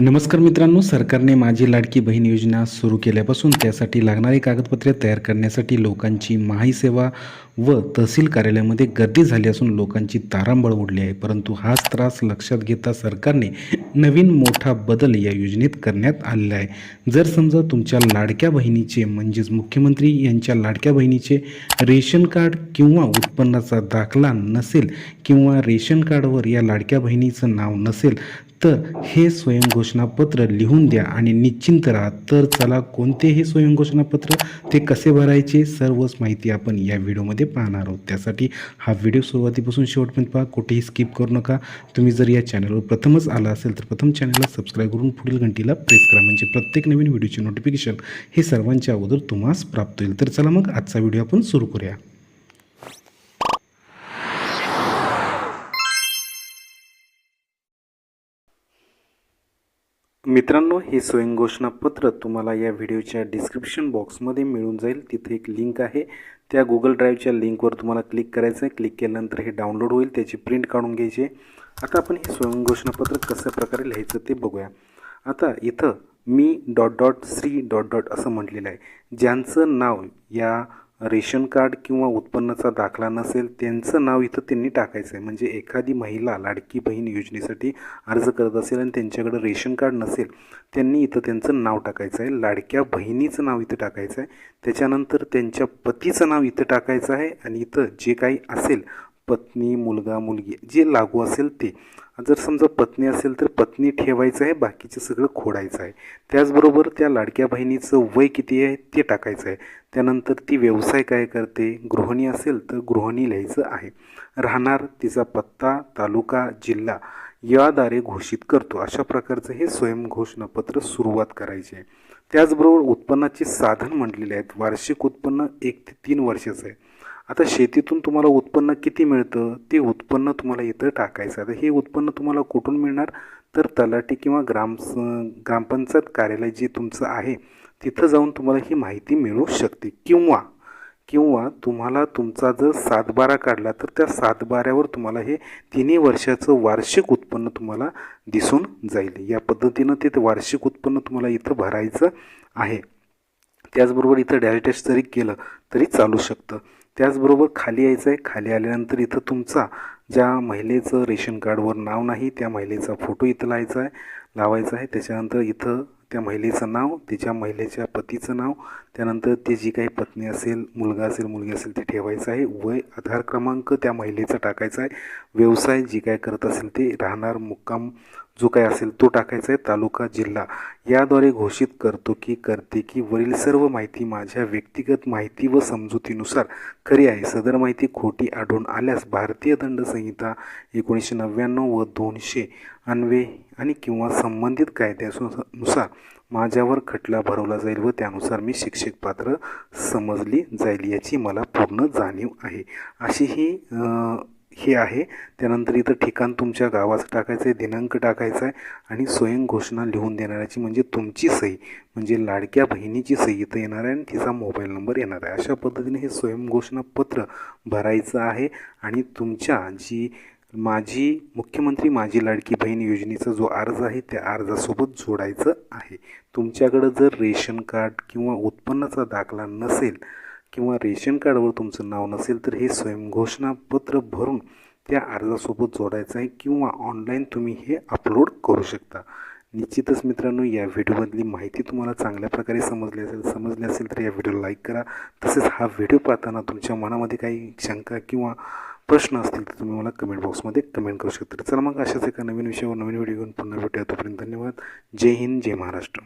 नमस्कार मित्रांनो सरकारने माझी लाडकी बहीण योजना सुरू केल्यापासून त्यासाठी लागणारी कागदपत्रे तयार करण्यासाठी लोकांची माहीसेवा सेवा व तहसील कार्यालयामध्ये गर्दी झाली असून लोकांची तारांबळ उडली आहे. परंतु हाच त्रास लक्षात घेता सरकारने नवीन मोठा बदल या योजनेत करण्यात आलेला आहे. जर समजा तुमच्या लाडक्या बहिणीचे म्हणजेच मुख्यमंत्री यांच्या लाडक्या बहिणीचे रेशन कार्ड किंवा उत्पन्नाचा दाखला नसेल किंवा रेशन कार्डवर या लाडक्या बहिणीचं नाव नसेल तर हे स्वयंघोषणापत्र लिहून द्या आणि निश्चिंत राहा. तर चला कोणते हे स्वयंघोषणापत्र ते कसे भरायचे सर्वच माहिती आपण या व्हिडिओमध्ये पाहणार आहोत. त्यासाठी हा व्हिडिओ सुरुवातीपासून शेवटपर्यंत पहा कुठेही स्किप करू नका. तुम्ही जर या चॅनलवर प्रथमच आला असेल तर प्रथम चॅनलला सबस्क्राईब करून पुढील घंटीला प्रेस करा. म्हणजे प्रत्येक नवीन व्हिडिओचे नोटिफिकेशन हे सर्वांच्या अगोदर तुम्हास प्राप्त होईल. तर चला मग आजचा व्हिडिओ आपण सुरू करूया. मित्रांनो हे स्वयंघोषणापत्र तुम्हाला या व्हिडिओच्या डिस्क्रिप्शन बॉक्समध्ये मिळून जाईल. तिथे एक लिंक आहे. त्या गुगल ड्राईव्हच्या लिंकवर तुम्हाला क्लिक करायचं आहे क्लिक केल्यानंतर हे डाउनलोड होईल. त्याची प्रिंट काढून घ्यायची. आता आपण हे स्वयंघोषणापत्र कशा प्रकारे लिहायचं ते बघूया. आता इथं मी dot dot Shri dot dot असं म्हटलेलं आहे. ज्यांचं नाव या रेशन कार्ड किंवा उत्पन्नाचा दाखला नसेल त्यांचं नाव इथं त्यांनी टाकायचं आहे म्हणजे एखादी महिला लाडकी बहीण योजनेसाठी अर्ज करत असेल आणि त्यांच्याकडं रेशन कार्ड नसेल त्यांनी इथं त्यांचं नाव टाकायचं आहे लाडक्या बहिणीचं नाव इथं टाकायचं आहे त्याच्यानंतर त्यांच्या पतीचं नाव इथं टाकायचं आहे. आणि इथं जे काही असेल पत्नी मुलगा मुलगी जे लागू असेल ते. जर समजा पत्नी असेल तर पत्नी ठेवायचं आहे बाकीचं सगळं खोडायचं आहे. त्याचबरोबर त्या लाडक्या बहिणीचं वय किती आहे ते टाकायचं आहे. त्यानंतर ती व्यवसाय काय करते? गृहिणी असेल तर गृहिणी लिहायचं आहे. राहणार तिचा पत्ता तालुका जिल्हा याद्वारे घोषित करतो. अशा प्रकारचं हे स्वयंघोषणापत्र सुरुवात करायची आहे. त्याचबरोबर उत्पन्नाचे साधन म्हटलेले आहेत. वार्षिक उत्पन्न एक ते तीन वर्षाचं आहे. आता शेतीतून तुम्हाला उत्पन्न किती मिळतं? ते उत्पन्न तुम्हाला इथं टाकायचं आता हे उत्पन्न तुम्हाला कुठून मिळणार? तर तलाठी किंवा ग्राम ग्रामपंचायत कार्यालय जे तुमचं आहे तिथं जाऊन तुम्हाला ही माहिती मिळू शकते. किंवा किंवा तुम्हाला तुमचा जर सातबारा काढला तर त्या सातबाऱ्यावर तुम्हाला हे तिन्ही वर्षाचं वार्षिक उत्पन्न तुम्हाला दिसून जाईल. या पद्धतीनं ते वार्षिक उत्पन्न तुम्हाला इथं भरायचं आहे. त्याचबरोबर इथं डायरेक्ट जरी केलं तरी चालू शकतं. त्याचबरोबर खाली यायचं आहे. खाली आल्यानंतर इथं तुमचा ज्या महिलेचं रेशन कार्डवर नाव नाही त्या महिलेचा फोटो इथं लावायचा आहे. लावायचा आहे. त्याच्यानंतर इथं त्या महिलेचं नाव तिच्या महिलेच्या पतीचं नाव त्यानंतर ते जी काही पत्नी असेल मुलगा असेल मुलगी असेल ते ठेवायचं आहे. वय आधार क्रमांक त्या महिलेचा टाकायचा आहे. व्यवसाय जी काय करत असेल ते राहणार मुक्काम जो काय असेल तो टाकायचा आहे तालुका जिल्हा. याद्वारे घोषित करतो की करते की वरील सर्व माहिती माझ्या व्यक्तिगत माहिती व समजुतीनुसार खरी आहे. सदर माहिती खोटी आढळून आल्यास भारतीय दंड संहिता एकोणीसशे नव्याण्णव व दोनशे अन्वे आणि किंवा संबंधित कायद्यानुसार माझ्यावर खटला भरवला जाईल व त्यानुसार मी शिक्षक पात्र समजली जाईल याची मला पूर्ण जाणीव आहे. अशी ही हे आहे. त्यानंतर इथं ठिकाण तुमच्या गावाचं टाकायचं आहे दिनांक टाकायचा आहे आणि स्वयंघोषणा लिहून देणाऱ्याची म्हणजे तुमची सही म्हणजे लाडक्या बहिणीची सही इथं येणार आहे आणि तिचा मोबाईल नंबर येणार आहे. अशा पद्धतीने हे स्वयंघोषणा पत्र भरायचं आहे आणि तुमच्या जी माझी मुख्यमंत्री माझी लाडकी बहीण योजनेचा जो अर्ज आहे त्या अर्जासोबत जोडायचं आहे. तुमच्याकडं जर रेशन कार्ड किंवा उत्पन्नाचा दाखला नसेल किंवा रेशन कार्डवर तुमचं नाव नसेल तर हे स्वयंघोषणापत्र भरून त्या अर्जासोबत जोडायचं आहे किंवा ऑनलाईन तुम्ही हे अपलोड करू शकता. निश्चितच मित्रांनो या व्हिडिओमधली माहिती तुम्हाला चांगल्या प्रकारे समजली असेल समजली असेल तर या व्हिडिओला लाईक करा. तसेच हा व्हिडिओ पाहताना तुमच्या मनामध्ये काही शंका किंवा प्रश्न असतील तर तुम्ही मला कमेंट बॉक्समध्ये कमेंट करू शकता. चला मग अशाच एका नवीन विषयावर नवीन व्हिडिओ घेऊन पुन्हा भेटूया. तोपर्यंत धन्यवाद. जय हिंद जय महाराष्ट्र.